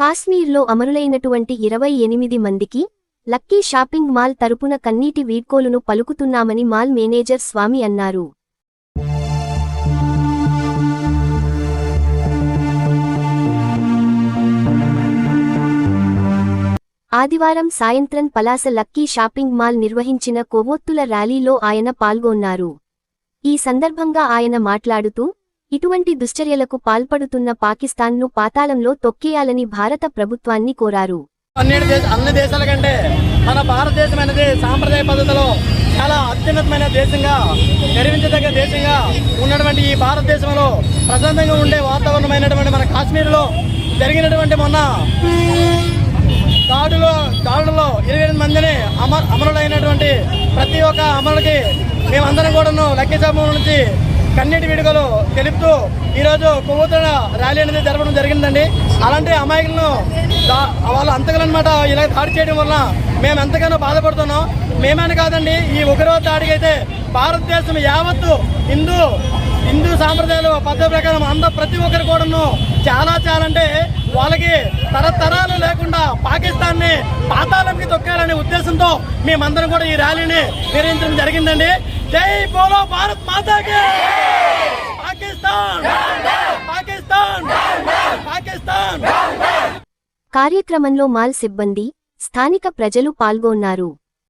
కాశ్మీర్లో అమరులైనటువంటి ఇరవై ఎనిమిది మందికి లక్కీ షాపింగ్ మాల్ తరపున కన్నీటి వీడ్కోలును పలుకుతున్నామని మాల్ మేనేజర్ స్వామి అన్నారు. ఆదివారం సాయంత్రం పలాస లక్కీ షాపింగ్ మాల్ నిర్వహించిన కొవ్వొత్తుల ర్యాలీలో ఆయన పాల్గొన్నారు. ఈ సందర్భంగా ఆయన మాట్లాడుతూ ఇటువంటి దుశ్చర్యలకు పాల్పడుతున్న పాకిస్తాన్ను పాతాళంలో తొక్కేయాలని భారత ప్రభుత్వాన్ని కోరారు. అన్ని దేశాల కంటే మన భారతదేశం అనేది సాంప్రదాయ పద్ధతిలో చాలా అత్యున్నతమైన దేశంగా గర్వించదగ్గ దేశంగా ఉన్నటువంటి ఈ భారతదేశంలో ప్రశాంతంగా ఉండే వాతావరణమైనటువంటి మన కాశ్మీర్లో జరిగినటువంటి మొన్న దాడులో దాడులలో ఇరవై ఎనిమిది మందిని అమర్ అమరులైనటువంటి ప్రతి ఒక్క అమరులకి మేమందరం కూడాను లక్కీసాబు నుంచి కన్నీటి వేడుకలు తెలుపుతూ ఈరోజు కొవ్వొత్తుల ర్యాలీ అనేది జరపడం జరిగిందండి. అలాంటి అమాయకులను వాళ్ళు వాళ్ళ ఇలా దాడి చేయడం వల్ల మేము ఎంతగానో బాధపడుతున్నాం. మేమని కాదండి ఈ ఉగ్రవాద దాడికి అయితే భారతదేశం యావత్తు హిందూ హిందూ సాంప్రదాయాలు పద్ధతి ప్రకారం అందరూ ప్రతి ఒక్కరు కూడాను చాలా చాలా అంటే వాళ్ళకి తరతరాలు లేకుండా పాకిస్తాన్ని పాతాళంకి తొక్కాలనే ఉద్దేశంతో మేమందరం కూడా ఈ ర్యాలీని నిర్వహించడం జరిగిందండి. జై బోలో భారత్ మాతాకి! పాకిస్తాన్! పాకిస్తాన్! పాకిస్తాన్! కార్యక్రమంలో మాల్ సిబ్బంది స్థానిక ప్రజలు పాల్గొన్నారు.